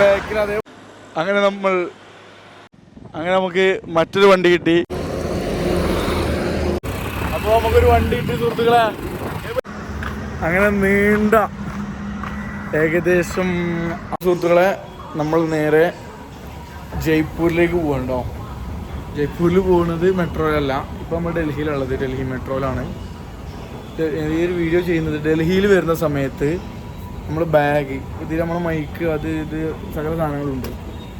ബാക്കിൽ അതേ അങ്ങനെ നമ്മൾ അങ്ങനെ നമുക്ക് മറ്റൊരു വണ്ടി കിട്ടി. അപ്പോൾ നമുക്കൊരു വണ്ടി കിട്ടി സുഹൃത്തുക്കളെ. അങ്ങനെ നീണ്ട ഏകദേശം സുഹൃത്തുക്കളെ നമ്മൾ നേരെ ജയ്പൂരിലേക്ക് പോകണ്ടോ ജയ്പൂരിൽ പോകുന്നത് മെട്രോയിലല്ല ഇപ്പോൾ നമ്മൾ ഡൽഹിയിലുള്ളത്. ഡൽഹി മെട്രോയിലാണ് ഈ ഒരു വീഡിയോ ചെയ്യുന്നത്. ഡൽഹിയിൽ വരുന്ന സമയത്ത് നമ്മൾ ബാഗ് ഇതിൽ നമ്മുടെ മൈക്ക് അത് ഇത് സകല സാധനങ്ങളുണ്ട്.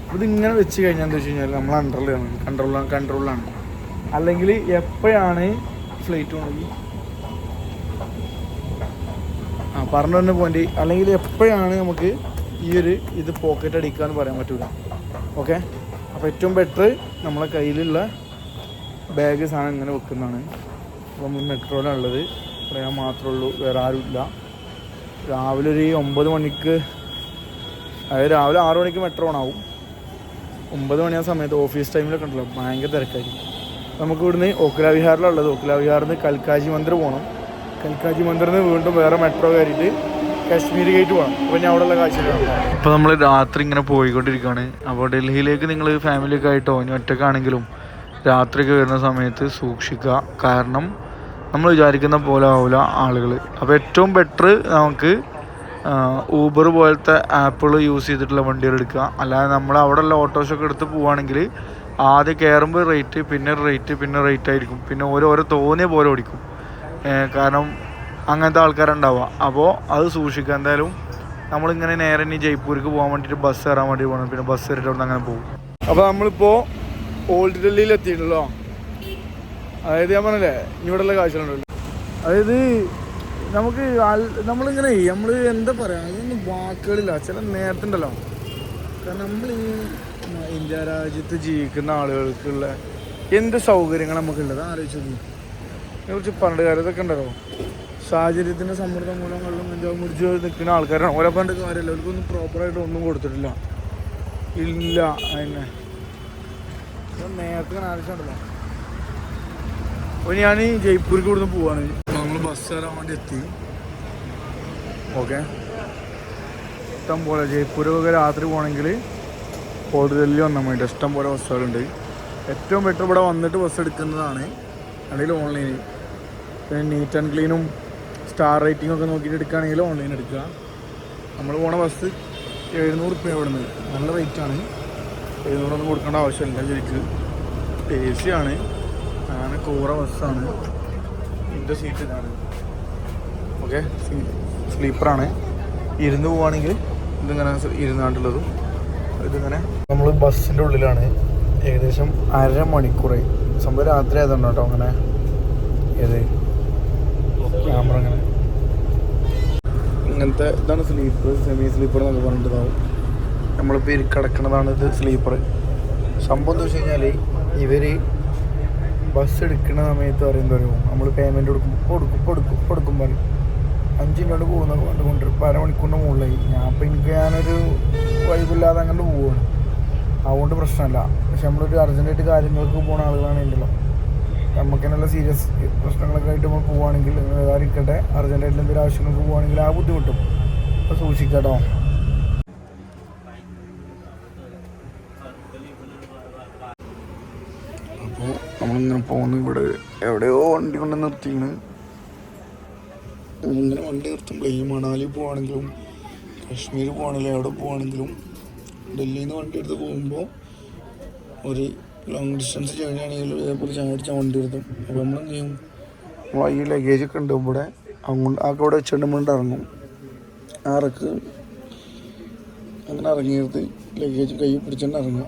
അപ്പോൾ ഇങ്ങനെ വെച്ച് കഴിഞ്ഞാൽ എന്താ വെച്ച് കഴിഞ്ഞാൽ നമ്മൾ അണ്ടറിലാണ് കൺട്രോളാണ് കൺട്രോളിലാണ് അല്ലെങ്കിൽ എപ്പോഴാണ് ഫ്ലൈറ്റ് ഉണ്ടെങ്കിൽ ആ പറഞ്ഞു തന്നെ പോയിന്റ് അല്ലെങ്കിൽ എപ്പോഴാണ് നമുക്ക് ഈ ഒരു ഇത് പോക്കറ്റ് അടിക്കുക എന്ന് പറയാൻ പറ്റൂല. ഓക്കെ അപ്പോൾ ഏറ്റവും ബെറ്റർ നമ്മളെ കയ്യിലുള്ള ബാഗ് സാധനം ഇങ്ങനെ വെക്കുന്നതാണ്. അപ്പോൾ നമ്മൾ മെട്രോയിലുള്ളത് പറയാൻ മാത്രമേ ഉള്ളൂ വേറെ ആരുമില്ല. രാവിലെ ഒരു ഒമ്പത് മണിക്ക് അതായത് രാവിലെ ആറു മണിക്ക് മെട്രോ ഓണാവും. ഒമ്പത് മണി ആ സമയത്ത് ഓഫീസ് ടൈമിലൊക്കെ ഉണ്ടല്ലോ ഭയങ്കര തിരക്കായിരിക്കും. നമുക്ക് ഇവിടുന്ന് ഓക്കുല വിഹാറിലുള്ളത് ഓക്കുല വിഹാറിൽ നിന്ന് കൽക്കാജി മന്ദിർ പോകണം കൽക്കാജി മന്ദിറിൽ നിന്ന് വീണ്ടും വേറെ മെട്രോ കയറിയിട്ട് കാശ്മീർ ഗേറ്റ് പോകണം അപ്പോൾ ഞാൻ അവിടെയുള്ള കാഴ്ചകളാണ് ഇപ്പോൾ നമ്മൾ രാത്രി ഇങ്ങനെ പോയിക്കൊണ്ടിരിക്കുകയാണ് അപ്പോൾ ഡൽഹിയിലേക്ക് നിങ്ങൾ ഫാമിലിയൊക്കെ ആയിട്ടോ? ഇനി ഒറ്റക്കാണെങ്കിലും രാത്രിയൊക്കെ വരുന്ന സമയത്ത് സൂക്ഷിക്കുക. കാരണം നമ്മൾ വിചാരിക്കുന്ന പോലെ ആവില്ല ആളുകൾ. അപ്പോൾ ഏറ്റവും ബെറ്റർ നമുക്ക് ഊബർ പോലത്തെ ആപ്പുകൾ യൂസ് ചെയ്തിട്ടുള്ള വണ്ടികൾ എടുക്കുക. അല്ലാതെ നമ്മൾ അവിടെയുള്ള ഓട്ടോസൊക്കെ എടുത്ത് പോവുകയാണെങ്കിൽ ആദ്യം കയറുമ്പോൾ റേറ്റ് പിന്നെ റേറ്റ് പിന്നെ റേറ്റ് ആയിരിക്കും. പിന്നെ ഓരോരോ തോന്നിയ പോലെ ഓടിക്കും. കാരണം അങ്ങനത്തെ ആൾക്കാരുണ്ടാവുക. അപ്പോൾ അത് സൂക്ഷിക്കുക. എന്തായാലും നമ്മളിങ്ങനെ നേരെ ഇനി ജയ്പൂർക്ക് പോകാൻ വേണ്ടിയിട്ട് ബസ് കയറാൻ വേണ്ടി പോകണം. പിന്നെ ബസ് കയറിയിട്ട് അവിടെ അങ്ങനെ പോകും. അപ്പോൾ നമ്മളിപ്പോൾ ഓൾഡ് ഡൽഹിയിൽ എത്തിയിട്ടുണ്ടല്ലോ അതായത് ഞാൻ പറഞ്ഞില്ലേ ഇവിടെയുള്ള കാഴ്ചകളുണ്ടല്ലോ. അതായത് നമുക്ക് നമ്മളിങ്ങനെ നമ്മൾ എന്താ പറയുക അതൊന്നും വാക്കുകളില്ല ചില നേരത്തുണ്ടല്ലോ. കാരണം നമ്മൾ ഈ ഇന്ത്യ രാജ്യത്ത് ജീവിക്കുന്ന ആളുകൾക്കുള്ള എന്ത് സൗകര്യങ്ങൾ നമുക്കുള്ളത്? ആലോചിച്ചു നോക്കി. ഇതിനെക്കുറിച്ച് പണ്ട് കാര്യം ഇതൊക്കെ ഉണ്ടല്ലോ. സാഹചര്യത്തിന്റെ സമ്മർദ്ദം മൂലം വെള്ളം കഞ്ചാവ് മുടിച്ച് നിൽക്കുന്ന ആൾക്കാരാണ്. ഓരോ പണ്ട് കാര്യമല്ല. അവർക്കൊന്നും പ്രോപ്പറായിട്ട് ഒന്നും കൊടുത്തിട്ടില്ല. ഇല്ല അതിനെ നേരത്തെ ആവശ്യമുണ്ടല്ലോ അപ്പോൾ ഞാൻ ജയ്പൂർക്ക് ഇവിടുന്ന് പോവാണ്. നമ്മൾ ബസ് കയറാൻ വേണ്ടി എത്തി. ഓക്കെ ഇഷ്ടം പോലെ ജയ്പൂരൊക്കെ രാത്രി പോകണമെങ്കിൽ ഡൽഹി വന്നാൽ മതി ഇഷ്ടം പോലെ ബസ്സുകളുണ്ട് ഏറ്റവും ബെറ്റർ ഇവിടെ വന്നിട്ട് ബസ് എടുക്കുന്നതാണ്. അല്ലെങ്കിൽ ഓൺലൈനിൽ പിന്നെ നീറ്റ് ആൻഡ് ക്ലീനും സ്റ്റാർ റേറ്റിംഗ് ഒക്കെ നോക്കിയിട്ട് എടുക്കുകയാണെങ്കിൽ ഓൺലൈൻ എടുക്കുക. നമ്മൾ പോണ ബസ് എഴുന്നൂറ് റുപ്യ ഇവിടുന്ന്. നല്ല റേറ്റാണ് എഴുന്നൂറൊന്നും കൊടുക്കേണ്ട ആവശ്യമില്ല ശരിക്ക്. ആണ് അങ്ങനെ കൂറ ബസ്സാണ് എന്റെ സീറ്റ് ഓക്കെ സ്ലീപ്പറാണ് ഇരുന്ന് പോവുകയാണെങ്കിൽ ഇതിങ്ങനെ ഇരുന്നാണ്ടുള്ളതും ഇതിങ്ങനെ. നമ്മൾ ബസ്സിന്റെ ഉള്ളിലാണ്. ഏകദേശം അര മണിക്കൂറായി സംഭവം രാത്രി ആയതുകൊണ്ട് കേട്ടോ അങ്ങനെ ഏത് ക്യാമറ അങ്ങനെ ഇങ്ങനത്തെ ഇതാണ് സ്ലീപ്പർ സെമി സ്ലീപ്പർ എന്നൊക്കെ പറഞ്ഞിട്ടുണ്ടാവും. നമ്മളിപ്പോൾ ഇരിക്കടക്കണതാണ് ഇത് സ്ലീപ്പർ സംഭവം എന്താ വെച്ച് കഴിഞ്ഞാൽ ഇവർ ബസ് എടുക്കുന്ന സമയത്ത് പറയുമ്പോൾ പറയും നമ്മൾ പേയ്മെന്റ് കൊടുക്കും. കൊടുക്കും കൊടുക്കും കൊടുക്കും പറയും. അഞ്ച് മിനിറ്റ് പോകുന്ന കൊണ്ട് കൊണ്ടുവരും ഇപ്പോൾ അരമണിക്കൂറിന്റെ മുകളിലായി. ഞാൻ അപ്പോൾ എനിക്ക് ഞാനൊരു വൈബില്ലാതെ അങ്ങോട്ട് പോവുകയാണ് അതുകൊണ്ട് പ്രശ്നമല്ല പക്ഷെ നമ്മളൊരു അർജന്റായിട്ട് കാര്യങ്ങൾക്ക് പോകുന്ന ആളുകളാണ് ഉണ്ടല്ലോ നമുക്ക് നല്ല സീരിയസ് പ്രശ്നങ്ങളൊക്കെ ആയിട്ട് നമ്മൾ പോവുകയാണെങ്കിൽ ഇരിക്കട്ടെ. അർജന്റായിട്ട് എന്തെങ്കിലും ആവശ്യങ്ങൾക്ക് പോവുകയാണെങ്കിൽ ആ ബുദ്ധിമുട്ടും. അപ്പോൾ സൂക്ഷിക്കാട്ടോ അപ്പോൾ നമ്മളിങ്ങനെ പോകുന്നു. ഇവിടെ എവിടെയോ വണ്ടി കൊണ്ട് നിർത്തിയാണ്. ഇങ്ങനെ വണ്ടി നിർത്തുമ്പോൾ ഈ മണാലി പോവാണെങ്കിലും കാശ്മീർ പോവാണെങ്കിലും എവിടെ പോവാണെങ്കിലും ഡൽഹിയിൽ നിന്ന് വണ്ടി എടുത്ത് പോകുമ്പോൾ ഒരു ലോങ് ഡിസ്റ്റൻസ് ചെയ്യുകയാണെങ്കിൽ ഇതേപോലെ ചാടിച്ച വണ്ടി എടുത്തും അപ്പോൾ നമ്മൾ എന്ത് ചെയ്യും? നമ്മൾ ഈ ലഗേജ് ഒക്കെ ഉണ്ട് ഇവിടെ. അങ്ങോട്ട് ആ കൂടെ വെച്ചിട്ട് നമ്മളിട്ട് ഇറങ്ങും. ആ ഇറക്ക് അങ്ങനെ ഇറങ്ങിയത് ലഗേജ് കൈ പിടിച്ചിട്ട് ഇറങ്ങുക.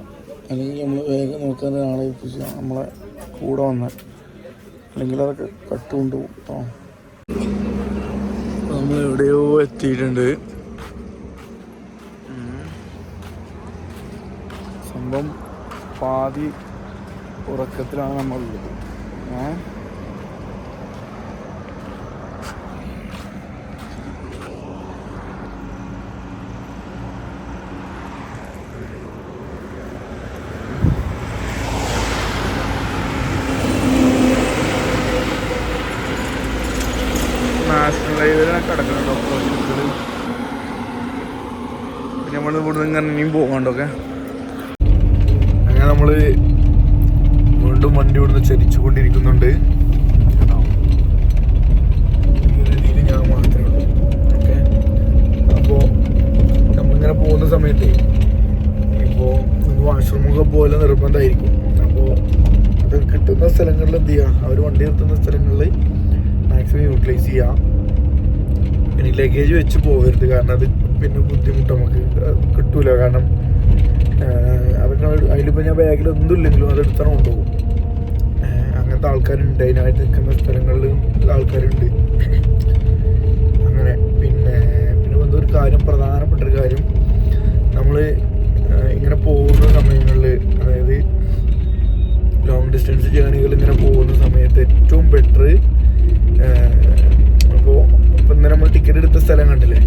അല്ലെങ്കിൽ നമ്മൾ വേഗം നോക്കാൻ ഒരാളെ ഏൽപ്പിച്ച് നമ്മളെ കൂടെ വന്ന്. അല്ലെങ്കിൽ അതൊക്കെ കട്ടുകൊണ്ട് പോകും നമ്മൾ എവിടെയോ എത്തിയിട്ടുണ്ട്. സംഭവം പാതി ഉറക്കത്തിലാണ് നമ്മളുള്ളത്. ഏ നാഷണൽ ഹൈവേയിലാണ് കിടക്കുന്നുണ്ട് ഓപ്പോസിറ്റുകൾ പിന്നെ നമ്മൾ ഇവിടുന്ന് ഇങ്ങനെ ഇനിയും പോകാണ്ടൊക്കെ അങ്ങനെ നമ്മൾ വീണ്ടും വണ്ടി ഇവിടുന്ന് ചരിച്ചു കൊണ്ടിരിക്കുന്നുണ്ട് ഞാൻ മാത്രമേ ഉള്ളൂ. അപ്പോൾ നമ്മളിങ്ങനെ പോകുന്ന സമയത്ത് ഇപ്പോൾ വാഷ്റൂമൊക്കെ പോലെ നിർബന്ധമായിരിക്കും. അപ്പോൾ അത് കിട്ടുന്ന സ്ഥലങ്ങളിൽ എന്ത് ചെയ്യുക അവർ വണ്ടി നിർത്തുന്ന സ്ഥലങ്ങളിൽ മാക്സിമം യൂട്ടിലൈസ് ചെയ്യുക ഇനി ലഗേജ് വെച്ച് പോകരുത് കാരണം അത് പിന്നെ ബുദ്ധിമുട്ട് നമുക്ക് കിട്ടൂല. കാരണം അവരുടെ അതിലിപ്പോൾ ഞാൻ ബാഗിൽ ഒന്നും ഇല്ലെങ്കിലും അത് എടുത്താണ് കൊണ്ടുപോകും. അങ്ങനത്തെ ആൾക്കാരുണ്ട്. അതിനായിട്ട് നിൽക്കുന്ന സ്ഥലങ്ങളിൽ ആൾക്കാരുണ്ട്. അങ്ങനെ പിന്നെ പിന്നെ ഒരു കാര്യം പ്രധാനപ്പെട്ട ഒരു കാര്യം. നമ്മൾ ഇങ്ങനെ പോകുന്ന സമയങ്ങളിൽ അതായത് ലോങ് ഡിസ്റ്റൻസ് ജേണികൾ ഇങ്ങനെ പോകുന്ന സമയത്ത് ഏറ്റവും ബെറ്റർ അപ്പോൾ ഇപ്പം നമ്മൾ ടിക്കറ്റ് എടുത്ത സ്ഥലം കണ്ടില്ലേ?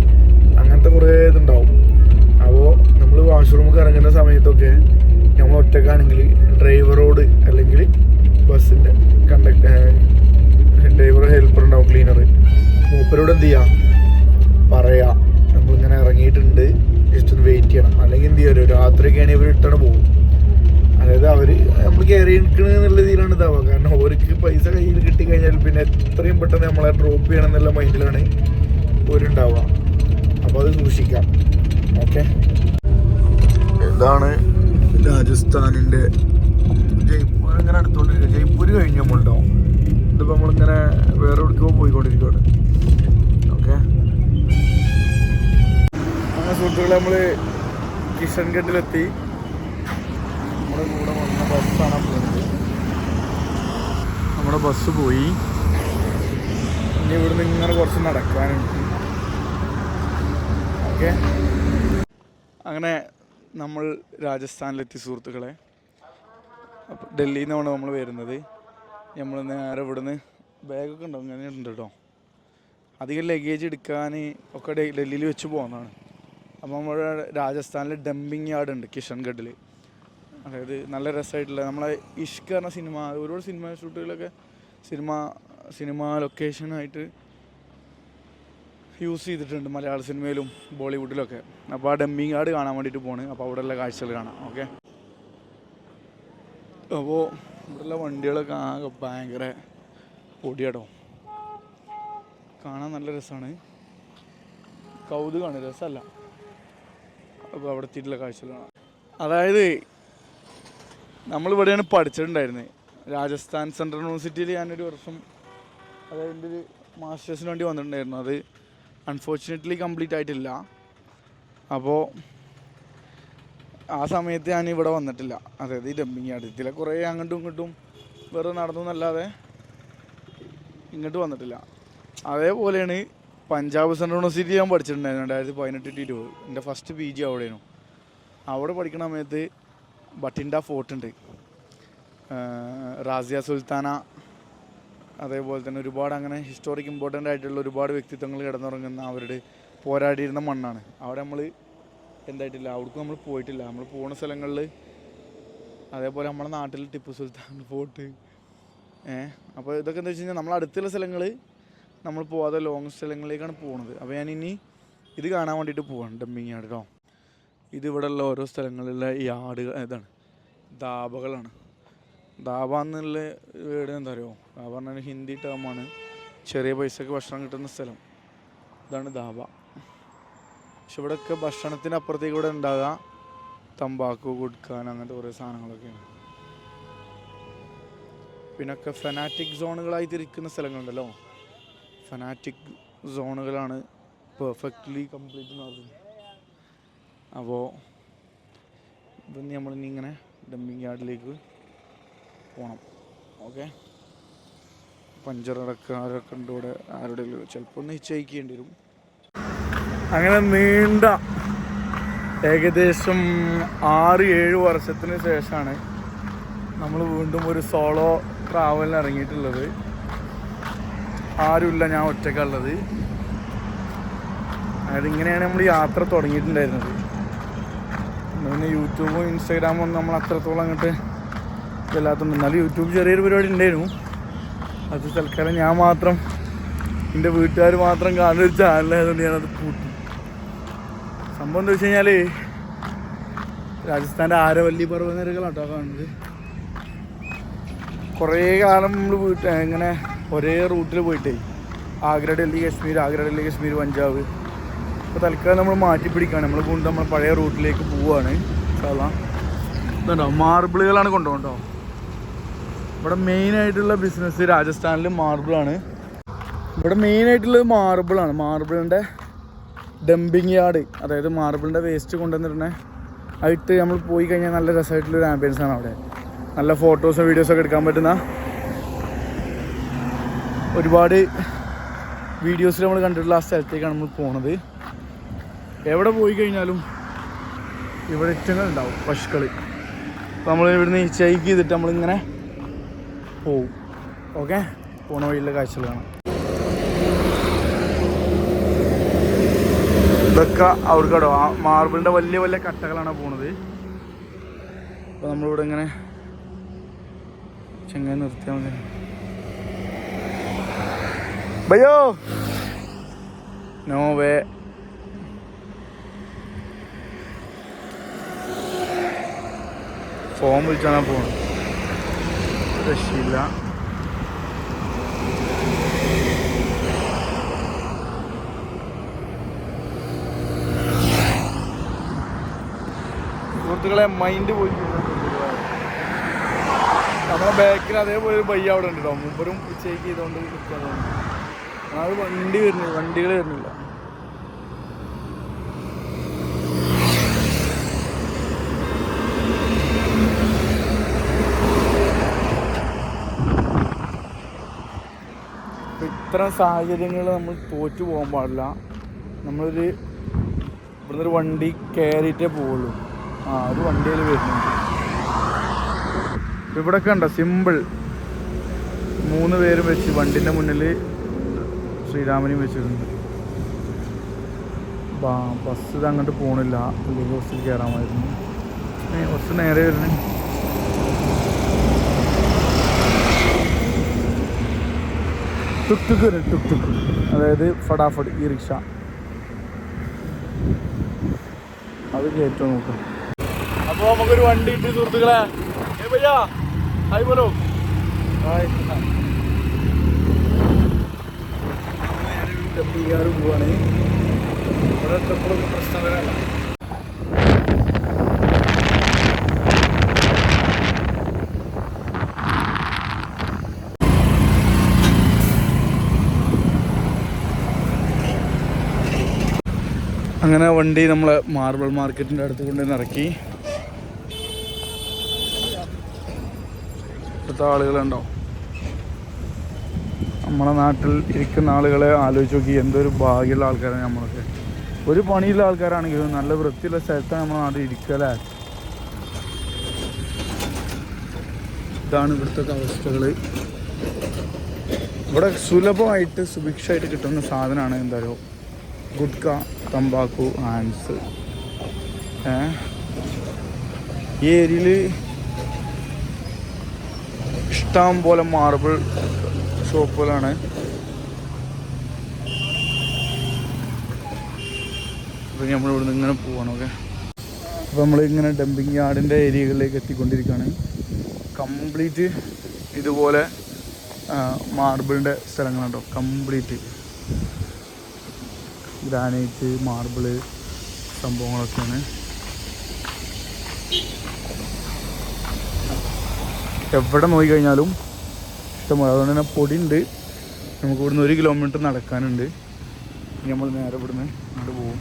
വാഷ്റൂമൊക്കെ ഇറങ്ങുന്ന സമയത്തൊക്കെ നമ്മൾ ഒറ്റക്കാണെങ്കിൽ ഡ്രൈവറോട് അല്ലെങ്കിൽ ബസ്സിന്റെ കണ്ടക്ടർ ഡ്രൈവർ ഹെൽപ്പർ ഉണ്ടാവും ക്ലീനർ മൂപ്പരോട് എന്ത് ചെയ്യാം? പറയാ. നമ്മളിങ്ങനെ ഇറങ്ങിയിട്ടുണ്ട്. ജസ്റ്റ് ഒന്ന് വെയിറ്റ് ചെയ്യണം. അല്ലെങ്കിൽ എന്ത് ചെയ്യാം? രാത്രിയൊക്കെ ആണെങ്കിൽ ഇവർ ഇട്ടാണ് പോകും. അതായത് അവർ നമ്മൾ കയറി നിൽക്കണ എന്നുള്ള രീതിയിലാണ് ഇതാവുക. കാരണം അവർക്ക് പൈസ കയ്യിൽ കിട്ടി കഴിഞ്ഞാൽ പിന്നെ എത്രയും പെട്ടെന്ന് നമ്മളെ ഡ്രോപ്പ് ചെയ്യണം എന്നുള്ള മൈൻഡിലാണ് അവരുണ്ടാവുക അപ്പോൾ അത് സൂക്ഷിക്കാം. ഓക്കെ ഇതാണ് രാജസ്ഥാനിന്റെ ജയ്പൂർ. ഇങ്ങനെ അടുത്തോണ്ടിരിക്കുക ജയ്പൂർ കഴിഞ്ഞ് നമ്മളുണ്ടാവും ഇതിപ്പോൾ നമ്മളിങ്ങനെ വേറെ എവിടേക്കോ പോയിക്കൊണ്ടിരിക്കുകയാണ് ഓക്കെ. അങ്ങനെ സുഹൃത്തുക്കളെ നമ്മൾ കിഷൻഗഡിലെത്തി. നമ്മുടെ കൂടെ വന്ന ബസ്സാണ് പോകുന്നത് നമ്മുടെ ബസ് പോയി. ഇനി ഇവിടുന്ന് ഇങ്ങനെ കുറച്ച് നടക്കാനുണ്ട്. ഓക്കെ. അങ്ങനെ നമ്മൾ രാജസ്ഥാനിലെത്തി സുഹൃത്തുക്കളെ. അപ്പോൾ ഡൽഹിയിൽ നിന്നാണ് നമ്മൾ വരുന്നത്. നമ്മൾ നേരെ ഇവിടുന്ന് ബാഗൊക്കെ ഉണ്ടോ? അങ്ങനെ ഉണ്ട് കേട്ടോ. അധികം ലഗേജ് എടുക്കാൻ ഒക്കെ ഡൽഹിയിൽ വെച്ച് പോകുന്നതാണ് അപ്പോൾ നമ്മുടെ രാജസ്ഥാനിലെ ഡംപിങ് യാർഡ് ഉണ്ട് കിഷൻഗഡിൽ അതായത് നല്ല രസമായിട്ടുള്ള നമ്മളെ ഇഷ്ക് പറഞ്ഞ സിനിമ ഒരുപാട് സിനിമ ഷൂട്ടുകളൊക്കെ സിനിമ സിനിമ ലൊക്കേഷനായിട്ട് യൂസ് ചെയ്തിട്ടുണ്ട് മലയാള സിനിമയിലും ബോളിവുഡിലൊക്കെ. അപ്പോൾ ആ ഡമ്മിങ് ആട് കാണാൻ വേണ്ടിയിട്ട് പോണ്. അപ്പോൾ അവിടെയുള്ള കാഴ്ചകൾ കാണാം. ഓക്കെ അപ്പോൾ ഇവിടെയുള്ള വണ്ടികളൊക്കെ ആകെ ഭയങ്കര പൊടിയാട്ടോ. കാണാൻ നല്ല രസമാണ് കൗതുകമാണ് രസമല്ല അപ്പോൾ അവിടെ എത്തിയിട്ടുള്ള കാഴ്ചകൾ കാണാം. അതായത് നമ്മളിവിടെയാണ് പഠിച്ചിട്ടുണ്ടായിരുന്നത് രാജസ്ഥാൻ സെൻട്രൽ യൂണിവേഴ്സിറ്റിയിൽ ഞാനൊരു വർഷം അതായത് എന്റെ ഒരു മാസ്റ്റേഴ്സിന് വേണ്ടി വന്നിട്ടുണ്ടായിരുന്നു. അത് അൺഫോർച്ചുനേറ്റ്ലി കംപ്ലീറ്റ് ആയിട്ടില്ല. അപ്പോൾ ആ സമയത്ത് ഞാൻ ഇവിടെ വന്നിട്ടില്ല. അതായത് ഈ ഡംപിങ് യാർഡ് ഇതിലെ കുറേ അങ്ങോട്ടും ഇങ്ങോട്ടും വെറുതെ നടന്നു എന്നല്ലാതെ ഇങ്ങോട്ട് വന്നിട്ടില്ല. അതേപോലെയാണ് പഞ്ചാബ് സെൻട്രൽ യൂണിവേഴ്സിറ്റി ഞാൻ പഠിച്ചിട്ടുണ്ടായിരുന്നു രണ്ടായിരത്തി പതിനെട്ട് ഇരുപത്. എന്റെ ഫസ്റ്റ് പി ജി അവിടെയാണ് അവിടെ പഠിക്കുന്ന സമയത്ത് ബട്ടിൻഡ ഫോർട്ട് ഉണ്ട്. റാസിയ സുൽത്താന അതേപോലെ തന്നെ ഒരുപാട് അങ്ങനെ ഹിസ്റ്റോറിക് ഇമ്പോർട്ടന്റ് ആയിട്ടുള്ള ഒരുപാട് വ്യക്തിത്വങ്ങൾ കിടന്നുറങ്ങുന്ന അവരുടെ പോരാടിയിരുന്ന മണ്ണാണ്. അവിടെ നമ്മൾ എന്തായിട്ടില്ല അവിടേക്ക് നമ്മൾ പോയിട്ടില്ല. നമ്മൾ പോകുന്ന സ്ഥലങ്ങളിൽ അതേപോലെ നമ്മുടെ നാട്ടിൽ ടിപ്പു സുൽത്താൻ ഫോർട്ട് ഏഹ് അപ്പോൾ ഇതൊക്കെ എന്താ വെച്ച് കഴിഞ്ഞാൽ നമ്മൾ അടുത്തുള്ള സ്ഥലങ്ങൾ നമ്മൾ പോവാതെ ലോങ് സ്ഥലങ്ങളിലേക്കാണ് പോകുന്നത് അപ്പോൾ ഞാൻ ഇനി ഇത് കാണാൻ വേണ്ടിയിട്ട് പോവാണ് ഡംപിങ് യാർഡ് കേട്ടോ ഇത് ഉള്ള ഓരോ സ്ഥലങ്ങളിലെ ആടുകൾ ഇതാണ് ധാബകളാണ്. ധാബ എന്നുള്ള വീട് എന്താ പറയുക ധാബ പറഞ്ഞാൽ ഹിന്ദി ടേമാണ് ചെറിയ പൈസക്ക് ഭക്ഷണം കിട്ടുന്ന സ്ഥലം. ഇതാണ് ധാബ പക്ഷെ ഇവിടെയൊക്കെ ഭക്ഷണത്തിന് അപ്പുറത്തേക്ക് ഇവിടെ ഉണ്ടാകുക തമ്പാക്കു കൊടുക്കാൻ അങ്ങനത്തെ കുറേ സാധനങ്ങളൊക്കെയാണ്. പിന്നൊക്കെ ഫെനാറ്റിക് സോണുകളായി തിരിക്കുന്ന സ്ഥലങ്ങളുണ്ടല്ലോ. ഫെനാറ്റിക് സോണുകളാണ് പെർഫെക്റ്റ്ലി കംപ്ലീറ്റ് എന്ന് പറയുന്നത്. അപ്പോൾ ഇതൊന്ന് നമ്മളിനി ഇങ്ങനെ ഡംപിങ് യാർഡിലേക്ക് പോകണം ഓക്കെ? പഞ്ചർ അടക്കാരൊക്കെ ഉണ്ട് ഇവിടെ. ആരുടെ ചിലപ്പോൾ ഒന്ന് നിശ്ചയിക്കേണ്ടി വരും. അങ്ങനെ നീണ്ട ഏകദേശം ആറ് ഏഴ് വർഷത്തിന് ശേഷമാണ് നമ്മൾ വീണ്ടും ഒരു സോളോ ട്രാവലിന് ഇറങ്ങിയിട്ടുള്ളത്. ആരുമില്ല ഞാൻ ഒറ്റക്കുള്ളത് അതായത് ഇങ്ങനെയാണ് നമ്മൾ യാത്ര തുടങ്ങിയിട്ടുണ്ടായിരുന്നത്. പിന്നെ യൂട്യൂബും ഇൻസ്റ്റാഗ്രാമും ഒന്നും നമ്മൾ അത്രത്തോളം അങ്ങോട്ട് ഇല്ലാത്തതുകൊണ്ട് എന്നാലും യൂട്യൂബ് ചെറിയൊരു പരിപാടി ഉണ്ടായിരുന്നു. അത് തൽക്കാലം ഞാൻ മാത്രം എന്റെ വീട്ടുകാർ മാത്രം കാണുന്ന ഒരു ചാനലായതുകൊണ്ട് ഞാനത് കൂട്ടി സംഭവം എന്താ വെച്ച് കഴിഞ്ഞാൽ രാജസ്ഥാന്റെ ആരവല്ലി പർവതനിരകളാണ് കേട്ടോ കാണുന്നത്. കുറേ കാലം നമ്മൾ വീട്ട് ഇങ്ങനെ ഒരേ റൂട്ടിൽ പോയിട്ടേ. ആഗ്ര ഡൽഹി കശ്മീർ ആഗ്ര ഡൽഹി കശ്മീർ പഞ്ചാബ്. അപ്പോൾ തൽക്കാലം നമ്മൾ മാറ്റി പിടിക്കുകയാണ് നമ്മൾ കൊണ്ട് നമ്മൾ പഴയ റൂട്ടിലേക്ക് പോവുകയാണ് സാധാ ഇതുണ്ടോ? മാർബിളുകളാണ് കൊണ്ടുപോകണ്ടോ? ഇവിടെ മെയിൻ ആയിട്ടുള്ള ബിസിനസ് രാജസ്ഥാനിൽ മാർബിളാണ് ഇവിടെ മെയിൻ ആയിട്ടുള്ളത് മാർബിളാണ് മാർബിളിന്റെ ഡംപിങ് യാർഡ് അതായത് മാർബിളിന്റെ വേസ്റ്റ് കൊണ്ടുവന്നിരുന്ന ആയിട്ട് നമ്മൾ പോയി കഴിഞ്ഞാൽ നല്ല രസമായിട്ടുള്ളൊരു ആംബിയൻസ് ആണ് അവിടെ. നല്ല ഫോട്ടോസും വീഡിയോസൊക്കെ എടുക്കാൻ പറ്റുന്ന ഒരുപാട് വീഡിയോസിൽ നമ്മൾ കണ്ടിട്ടുള്ള ആ സ്ഥലത്തേക്കാണ് നമ്മൾ പോണത്. എവിടെ പോയി കഴിഞ്ഞാലും ഇവിടെ ഇറ്റങ്ങൾ ഉണ്ടാവും പശുക്കൾ നമ്മൾ ഇവിടുന്ന് ചേക്ക് ചെയ്തിട്ട് നമ്മളിങ്ങനെ പോവും ഓക്കെ. പോണ വഴിയിലെ കാഴ്ചകൾ കാണാം ഇതൊക്കെ അവർക്കടോ ആ മാർബിളിന്റെ വലിയ വലിയ കട്ടകളാണ് പോണത്. അപ്പോൾ നമ്മളിവിടെ ഇങ്ങനെ ചെങ്ങായി നിർത്തിയാൽ മതി. ബയ്യോ! നോ വേ ഫോം വിളിച്ചാണ് പോണത്. രക്ഷയില്ല. സുഹൃത്തുക്കളെ മൈൻഡ് പോയി. നമ്മളെ ബാക്കിൽ അതേപോലെ ഒരു ബൈ അവിടെ ഉണ്ട് കേട്ടോ മുമ്പരും ഉച്ചയ്ക്ക് ചെയ്തുകൊണ്ട് നിൽക്കാതെ അത് വണ്ടി വരുന്നില്ല വണ്ടികൾ വരുന്നില്ല ഇപ്പൊ ഇത്തരം സാഹചര്യങ്ങൾ നമ്മൾ തോറ്റു പോകാൻ പാടില്ല. നമ്മളൊരു ഇവിടുന്ന് ഒരു വണ്ടി കയറിയിട്ടേ പോവുള്ളൂ. ആ ഒരു വണ്ടിയിൽ വരുന്നുണ്ട്. ഇവിടെ കണ്ട? സിമ്പിൾ മൂന്ന് പേരും വെച്ച് വണ്ടിന്റെ മുന്നിൽ ശ്രീരാമനെയും വെച്ചിട്ടുണ്ട്. ബസ് ഇത് അങ്ങോട്ട് പുള്ളി ബസ്സിൽ കയറാമായിരുന്നു ബസ് നേരെ വരുന്നു ടുക് ടുക്ക് വരും ടുക് ടുക്ക് അതായത് ഫടാഫട് ഈ റിക്ഷ. അത് കയറ്റം നോക്കാം. അപ്പോൾ നമുക്കൊരു വണ്ടി ഇട്ട് സുഹൃത്തുക്കളെ. ഭയ്യാ ഹായ് ബോലോ. ഹായ്. ഡബ്ല്യാറ് പോവാണ്. ഇവിടെ പ്രശ്നം വരാല്ല അങ്ങനെ വണ്ടി നമ്മളെ മാർബിൾ മാർക്കറ്റിന്റെ അടുത്ത് കൊണ്ടുവന്ന് ഇറക്കി. ഇപ്പോഴത്തെ ആളുകളുണ്ടോ? നമ്മളെ നാട്ടിൽ ഇരിക്കുന്ന ആളുകളെ ആലോചിച്ച് നോക്കി എന്തൊരു ഭാഗ്യമുള്ള ആൾക്കാരാണ് നമ്മളൊക്കെ. ഒരു പണിയുള്ള ആൾക്കാരാണെങ്കിലും നല്ല വൃത്തിയുള്ള സ്ഥലത്താണ് നമ്മുടെ നാട്ടിൽ ഇരിക്കലേ ഇതാണ് ഇവിടുത്തെ അവസ്ഥകൾ ഇവിടെ സുലഭമായിട്ട് സുഭിക്ഷമായിട്ട് കിട്ടുന്ന സാധനമാണ് എന്തായാലും ഗുഡ്ക. തമ്പാക്കു ആൻസ് ഈ ഏരിയയിൽ ഇഷ്ടം പോലെ മാർബിൾ ഷോപ്പുകളാണ് അപ്പോൾ നമ്മൾ നിന്ന് ഇങ്ങനെ പോവാണ് ഓക്കെ അപ്പോൾ നമ്മൾ ഇങ്ങനെ ഡംപിങ് യാർഡിന്റെ ഏരിയകളിലേക്ക് എത്തിക്കൊണ്ടിരിക്കുകയാണ് കംപ്ലീറ്റ് ഇതുപോലെ മാർബിളിന്റെ സ്ഥലങ്ങളുണ്ടോ കംപ്ലീറ്റ് ഗ്രാനൈറ്റ് മാർബിൾ സംഭവങ്ങളൊക്കെയാണ്. എവിടെ നോക്കിക്കഴിഞ്ഞാലും ഇഷ്ടമാണ് അതുകൊണ്ട് തന്നെ പൊടി ഉണ്ട് നമുക്ക് ഇവിടുന്ന് ഒരു കിലോമീറ്റർ നടക്കാനുണ്ട്. നമ്മൾ നേരെ ഇവിടുന്ന് അങ്ങോട്ട് പോകും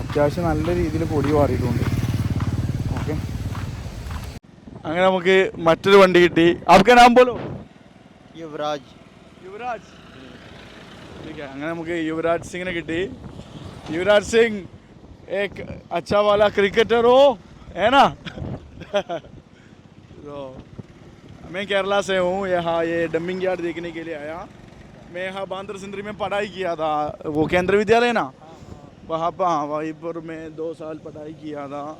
അത്യാവശ്യം നല്ല രീതിയിൽ പൊടി മാറിയിട്ടുണ്ട്. ഓക്കെ. അങ്ങനെ നമുക്ക് മറ്റൊരു വണ്ടി കിട്ടി. അവർക്ക് യുവരാജ്. യുവരാജ്. അങ്ങനെ നമുക്ക് യുവരാജ് സിംഗിനെ കിട്ടി. युवराज सिंह एक अच्छा वाला क्रिकेटर हो, है ना? तो मैं केरला से हूँ, यहाँ ये डम्बिंग यार्ड देखने के लिए आया। मैं यहाँ बांद्र सिंदरी में पढ़ाई किया था, वो केंद्र विद्यालय ना? वहाँ पर हाँ वहीं पर मैं दो साल पढ़ाई किया था।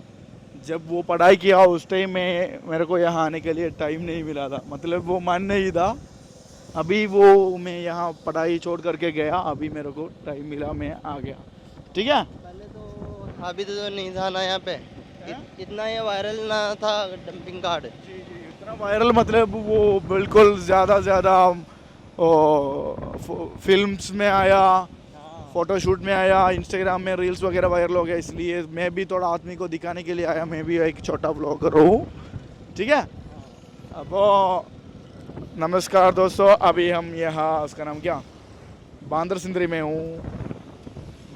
जब वो पढ़ाई किया उस टाइम में मेरे को यहाँ आने के लिए टाइम नहीं मिला था। मतलब वो मन नहीं था। अभी वो मैं यहाँ पढ़ाई छोड़ करके गया, अभी मेरे को टाइम मिला, मैं आ गया। ठीक है? पहले तो अभी तो नहीं था ना यहाँ पे। इत- इतना ये वायरल ना था डंपिंग कार्ड इतना वायरल मतलब वो बिल्कुल ज़्यादा ज़्यादा फिल्म्स में आया फोटोशूट में आया इंस्टाग्राम में रील्स वगैरह वायरल हो गया इसलिए मैं भी थोड़ा आदमी को दिखाने के लिए आया मैं भी एक छोटा ब्लॉगर हूँ। ठीक है? अब नमस्कार दोस्तों अभी हम यहाँ उसका नाम क्या? बांदर सिंदरी में हूँ।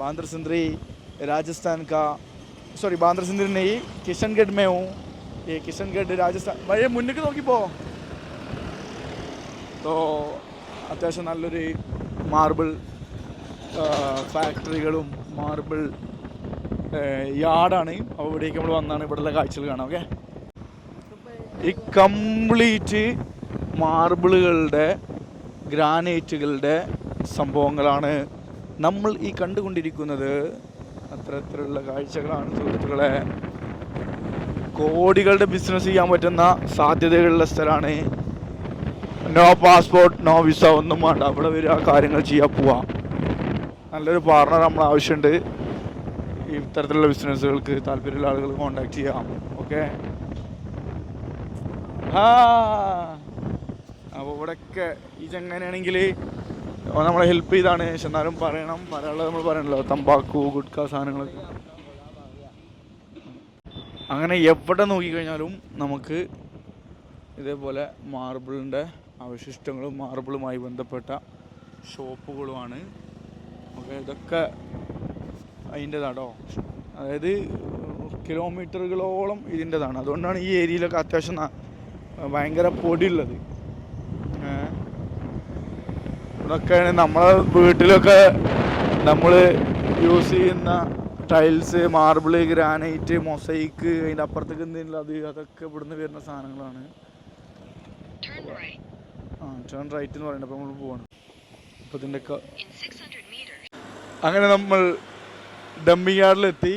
बांदर सिंदरी राजस्थान का सॉरी बांदर सिंदरी नहीं किशनगढ़ में हूँ ये किशनगढ़ രാജസ്ഥാൻ വഴിയെ മുന്നിക്ക് നോക്കിപ്പോ തോ അത്യാവശ്യം നല്ലൊരു മാർബിൾ ഫാക്ടറികളും മാർബിൾ യാർഡാണ് അപ്പോൾ ഇവിടേക്ക് നമ്മൾ വന്നാണ് ഇവിടെയുള്ള കാഴ്ചകൾ കാണാം ഓക്കെ ഈ കംപ്ലീറ്റ് മാർബിളുകളുടെ ഗ്രാനൈറ്റുകളുടെ സംഭവങ്ങളാണ് നമ്മൾ ഈ കണ്ടുകൊണ്ടിരിക്കുന്നത് അത്തരത്തിലുള്ള കാഴ്ചകളാണ് സുഹൃത്തുക്കളെ. കോടികളുടെ ബിസിനസ് ചെയ്യാൻ പറ്റുന്ന സാധ്യതകളുള്ള സ്ഥലമാണ്. നോ പാസ്പോർട്ട് നോ വിസ ഒന്നും വേണ്ട. അവിടെ വരിക കാര്യങ്ങൾ ചെയ്യാൻ പോവാം. നല്ലൊരു പാർട്ണർ നമ്മൾ ആവശ്യമുണ്ട്. ഈ ഇത്തരത്തിലുള്ള ബിസിനസ്സുകൾക്ക് താല്പര്യമുള്ള ആളുകൾ കോണ്ടാക്ട് ചെയ്യാം. ഓക്കെ അപ്പോൾ ഇവിടെയൊക്കെ ഈ ചങ്ങനെയാണെങ്കിൽ നമ്മളെ ഹെൽപ്പ് ചെയ്താണ് പക്ഷെ എന്നാലും പറയണം. മലയാളം നമ്മൾ പറയണല്ലോ. തമ്പാക്കു ഗുഡ്ക സാധനങ്ങളൊക്കെ. അങ്ങനെ എവിടെ നോക്കിക്കഴിഞ്ഞാലും നമുക്ക് ഇതേപോലെ മാർബിളിന്റെ അവശിഷ്ടങ്ങളും മാർബിളുമായി ബന്ധപ്പെട്ട ഷോപ്പുകളുമാണ്. ഓക്കെ ഇതൊക്കെ അതിന്റെതാണോ അതായത് കിലോമീറ്ററുകളോളം ഇതിന്റെതാണ്. അതുകൊണ്ടാണ് ഈ ഏരിയയിലൊക്കെ അത്യാവശ്യം ഭയങ്കര പൊടിയുള്ളത്. ഇതൊക്കെയാണ് നമ്മളെ വീട്ടിലൊക്കെ നമ്മൾ യൂസ് ചെയ്യുന്ന ടൈൽസ് മാർബിൾ ഗ്രാനൈറ്റ് മൊസൈക്ക് അതിന്റെ അപ്പുറത്തേക്ക് എന്തെങ്കിലും അത് അതൊക്കെ ഇവിടുന്ന് വരുന്ന സാധനങ്ങളാണ്. ആ ടേൺ റൈറ്റ് എന്ന് പറയുന്നത്. അപ്പോൾ നമ്മൾ പോവാണ്. അപ്പോൾ ഇതിന്റെയൊക്കെ In 600 meters, അങ്ങനെ നമ്മൾ ഡമ്പിങ് യാർഡിലെത്തി